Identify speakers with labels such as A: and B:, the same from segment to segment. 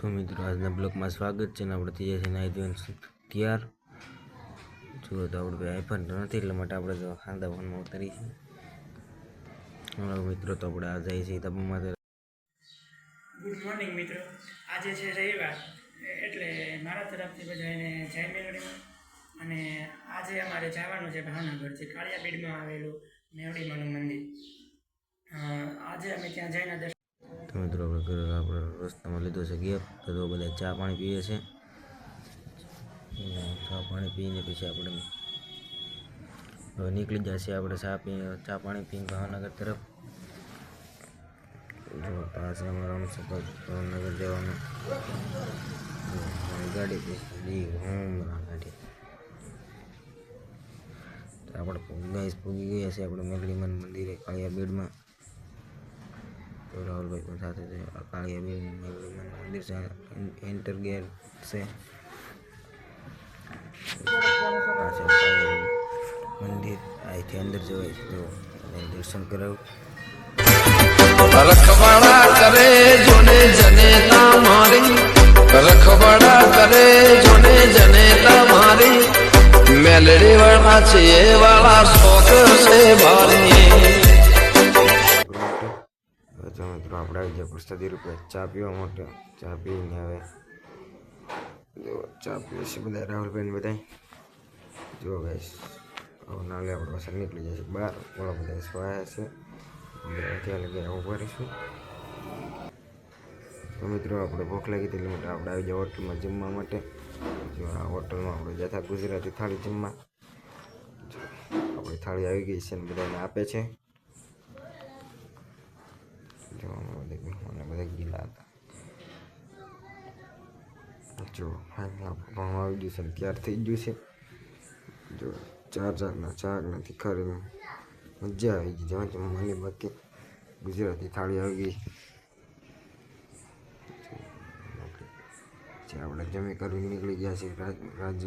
A: તો મિત્રો, આજના બ્લોગમાં સ્વાગત છે ને આપણે થઈ જશે નાઈ ધોઈને તૈયાર. જુઓ તો આપણે આઈફોન નથી, એટલા માટે આપણે તો ખાંદા ફોનમાં ઉતરી મિત્રો, તો આપણે આ જઈએ છીએ તબમાં
B: ગુડ મોર્નિંગ મિત્રો. આજે છે રવિવાર, એટલે મારા તરફથી બધાને જય મેલડીમાં અને આજે અમારે જવાનું છે ભાવનગર, જે કાળિયા બીડમાં આવેલું મેવડીમાનું મંદિર. આજે અમે ત્યાં જઈને
A: તો મિત્રો, આપણે આપણે રસ્તામાં લીધો છે ગેપ. તો બધા ચા પાણી પીએ છે. ચા પાણી પીને પછી આપણે હવે નીકળી જશે આપણે ચા પી, ચા પાણી પીને ભાવનગર તરફ. જો પાસે અમારા ભાવનગર જવાનું. ગાડી ગાડી. આપણે ગાઈસ પૂગી ગયા છે, આપણે મેઘડીમાન મંદિરે કાળિયા બેડમાં. તો રાહુલભાઈ પણ સાથે છે આ કાળિયા બેડ મેઘડીમાન મંદિર છે એન્ટર ગેટ છે પાછળ કાળિયા બેડ મંદિર અહીંથી અંદર જવાય છે જો એને દર્શન કરાવું
C: રખવાડા કરે જોને જનેતા મારી રખવાડા કરે જોને જનેતા મારી મેલડી વાળા છે એ વાળા શોખ છે ભારી
A: મિત્રો આપણે આવી ગયા પ્રસાદી રૂપે ચા પીવા માટે. ચા પીને હવે જો ચા પીએ છે બધા રાહુલભાઈ ને બધા જો ગાઈસ હવે નાલે આપણે પાછા નીકળી જશે. બહાર ઘણા બધા સ્વાયા છે. અત્યારે ત્યાં લગી આવું કરીશું. તો મિત્રો, આપણે ભૂખ લાગી હતી એટલે આપણે આવી ગયા હોટલમાં જમવા માટે. જો આ હોટલમાં આપણે જતા ગુજરાતી થાળી જમવા. આપણી થાળી આવી ગઈ છે ને બધાને આપે છે. જો અમે બધા મહેમાનો બધા ગયેલા હતા. જો ફાઇનલ ભણવા આવી ગયું છે તૈયાર થઈ ગયું છે. જો, ચાર ચારના ચાર નથી ખરી મજા આવી ગઈ. જવા જમવાની બાકી ગુજરાતી થાળી આવી ગઈ. જે આપણે જમી કરવી નીકળી ગયા છીએ, રાજ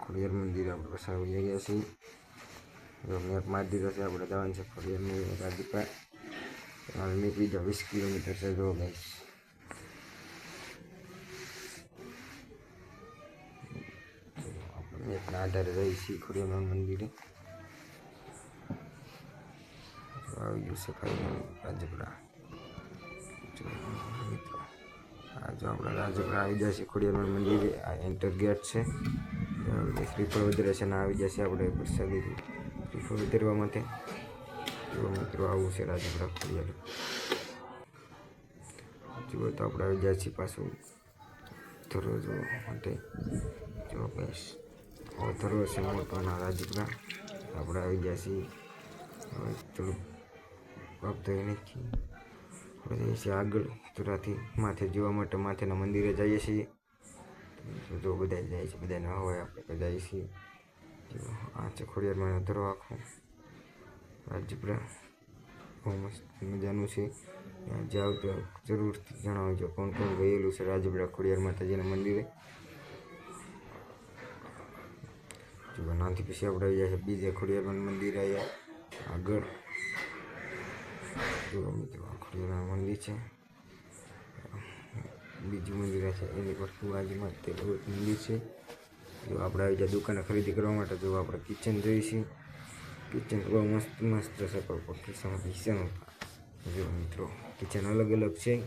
A: ખોડિયાર મંદિર આપણે પસાર ગયા છીએ. મેપ મારી દીધો છે આપણે જવાનું છે. ખોડિયાર મંદિર રાજુપા હાલ નીકળી જાઓ વીસ કિલોમીટર છે જો ગાઈસ મેપના આધારે જઈએ છીએ ખોડિયાર મંદિરે. આવી ગયું છે ખાઈ રાજપુરા. મિત્રો, આ જો આપણે રાજપુરા આવી જશે ખોડિયાર મંદિરે. આ એન્ટર ગેટ છે. શ્રીફળ વધારે છે ને આવી જશે આપણે પ્રસાદી શ્રીફળ વધારવા માટે જો મિત્રો આવું છે રાજપુરા ખોડિયાર જુઓ તો આપણે આવી જાય છીએ પાછું ધરો જોવા માટે જો બસ હવે ધરો છે મોટોના રાજપુરા આપણે આવી ગયા છીએ હવે થોડુંક પ્રાપ્ત થઈ નાખીએ આપણે જઈએ છીએ આગળ થોડાથી માથે જોવા માટે માથેના મંદિરે જઈએ છીએ જો બધા જાય છે બધાને હોય આપણે જઈએ છીએ જો આ છે ખોડિયારમાં ધરો આખો. રાજપુરા બહુ મસ્ત મજાનું છે. ત્યાં જાઓ તો જરૂરથી જણાવજો. કોણ કોણ ગયેલું છે રાજપુરા ખોડિયાર માતાજીના મંદિરે? જો નાથી પછી આપણે આવી જાય છે બીજે ખોડિયાર મંદિર આવ્યા આગળ. જો મિત્રો આ ખોડિયાર મંદિર છે. બીજું મંદિર છે. એની પર ફુવાજીમાં તે બહુ મંદિર છે. જો આપણે આવી જાય દુકાને ખરીદી કરવા માટે જો આપણે કિચન જોઈશું કિચન બહુ મસ્ત મસ્ત છે પણ કિચન જો મિત્રો કિચન અલગ અલગ છે.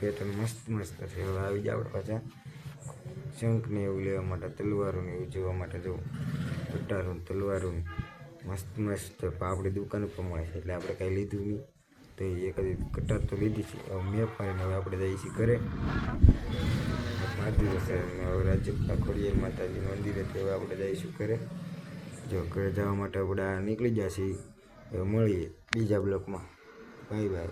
A: પેટર્ન મસ્ત મસ્ત છે. હવે આવી જાય આપણે પાછા. શંખને એવું લેવા માટે તલવારોને એવું જોવા માટે જો. કટારો ને તલવારો મસ્ત મસ્ત આપણી દુકાન ઉપર મળે છે. એટલે આપણે કાંઈ લીધું નહીં. તો એ કદી કટાર તો લીધી છે. મેં પણ હવે આપણે જઈએ છીએ ઘરે. માધી દિવસ રાજ્ય ખોડિયાર માતાજી મંદિરે તો આપણે જઈશું ઘરે. જો ઘરે જવા માટે આપણે નીકળી જશે. મળીએ બીજા બ્લોકમાં. Bye bye.